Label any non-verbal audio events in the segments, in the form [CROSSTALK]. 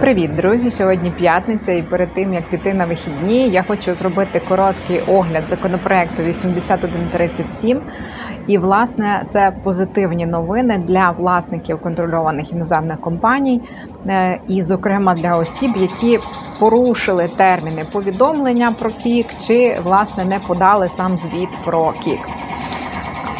Привіт, друзі! Сьогодні п'ятниця, і перед тим як піти на вихідні, я хочу зробити короткий огляд законопроекту 8137. І, власне, це позитивні новини для власників контрольованих іноземних компаній, е, і, зокрема, для осіб, які порушили терміни повідомлення про КІК, чи власне не подали сам звіт про КІК.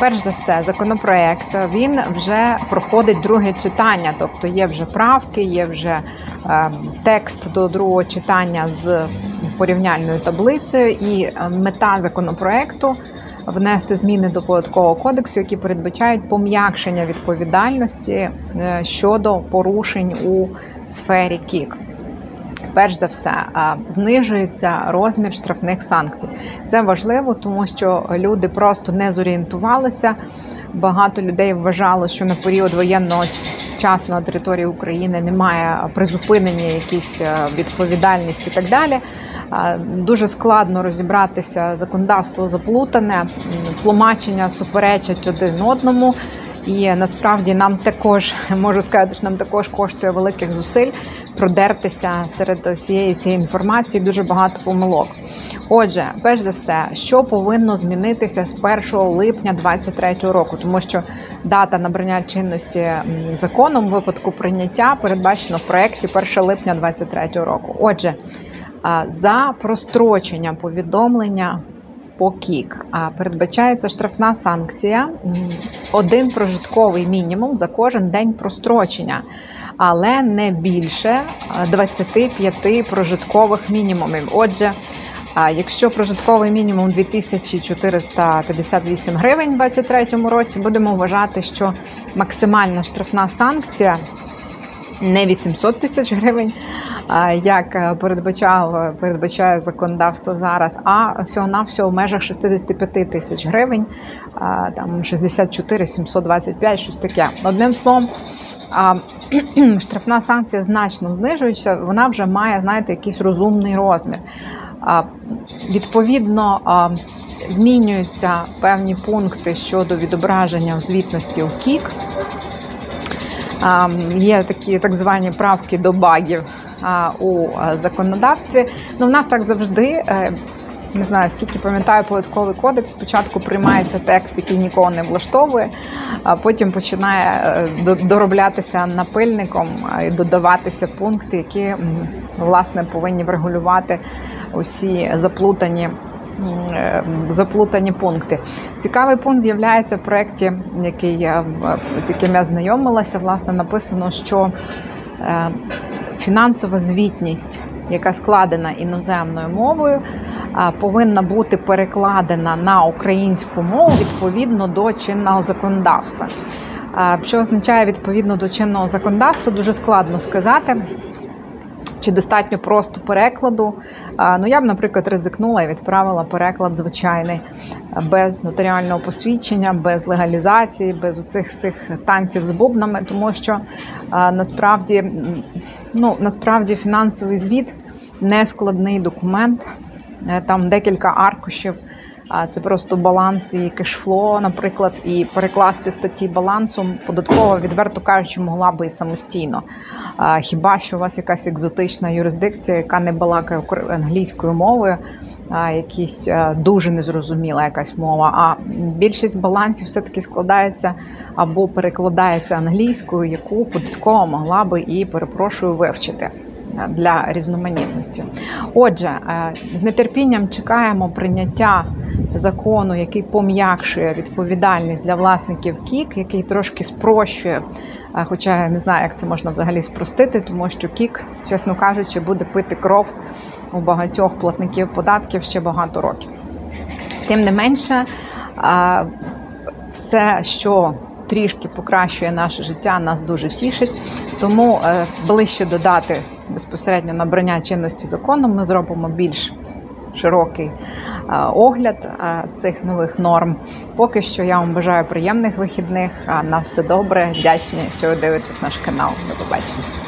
Перш за все, законопроект він вже проходить друге читання, тобто є вже правки, є вже е, текст до другого читання з порівняльною таблицею, і е, мета законопроекту внести зміни до податкового кодексу, які передбачають пом'якшення відповідальності е, щодо порушень у сфері КІК. Перш за все, знижується розмір штрафних санкцій. Це важливо, тому що люди просто не зорієнтувалися. Багато людей вважало, що на період воєнного часу на території України немає призупинення, якісь відповідальності і так далі. Дуже складно розібратися законодавство заплутане, тлумачення суперечать один одному. І насправді нам також можу сказати, що нам також коштує великих зусиль продертися серед усієї цієї інформації. Дуже багато помилок. Отже, перш за все, що повинно змінитися з 1 липня 2023 року, тому що дата набрання чинності законом випадку прийняття передбачено в проєкті 1 липня 2023 року. Отже, за прострочення повідомлення по КІК. Передбачається штрафна санкція, один прожитковий мінімум за кожен день прострочення, але не більше 25 прожиткових мінімумів. Отже, Якщо прожитковий мінімум 2458 гривень у 2023 році, будемо вважати, що максимальна штрафна санкція не 800 тисяч гривень, як передбачав, передбачає законодавство зараз, а всього-навсього в межах 65 тисяч гривень, там 64 725, щось таке. Одним словом, [CLEARS THROAT] штрафна санкція значно знижується, вона вже має, знаєте, якийсь розумний розмір. Відповідно, змінюються певні пункти щодо відображення в звітності у КІК. Є такі так звані правки до багів у законодавстві. Ну, в нас так завжди. Е, не знаю, скільки пам'ятаю податковий кодекс. Спочатку приймається текст, який нікого не влаштовує, а потім починає е, дороблятися напильником і додаватися пункти, які власне повинні врегулювати усі заплутані Е, заплутані пункти. Цікавий пункт з'являється в проєкті, який я, з яким я знайомилася. Власне, написано, що е, фінансова звітність. Яка складена іноземною мовою, повинна бути перекладена на українську мову відповідно до чинного законодавства. Що означає відповідно до чинного законодавства, дуже складно сказати. Чи достатньо просто перекладу? Ну, я б, наприклад, ризикнула і відправила переклад звичайний, без нотаріального посвідчення, без легалізації, без оцих всіх танців з бубнами, тому що насправді, ну, насправді фінансовий звіт не складний документ. Е, там декілька аркушів це просто баланс і кешфло, наприклад, і перекласти статті балансу податково, відверто кажучи, могла би і самостійно. Хіба що у вас якась екзотична юрисдикція, яка не балакає англійською мовою, якісь дуже незрозуміла якась мова. А більшість балансів все-таки складається або перекладається англійською, яку податкова могла би і перепрошую вивчити для різноманітності. Отже, е, з нетерпінням чекаємо прийняття закону, який пом'якшує відповідальність для власників КІК, який трошки спрощує. Е, хоча я не знаю, як це можна взагалі спростити, тому що КІК, чесно кажучи, буде пити кров у багатьох платників податків ще багато років. Тим не менше, е, все, що трішки покращує наше життя, нас дуже тішить. Тому ближче додати безпосередньо набрання чинності законом ми зробимо більш широкий огляд цих нових норм. Поки що я вам бажаю приємних вихідних. На все добре, вдячні, що ви дивитесь наш канал. До побачення.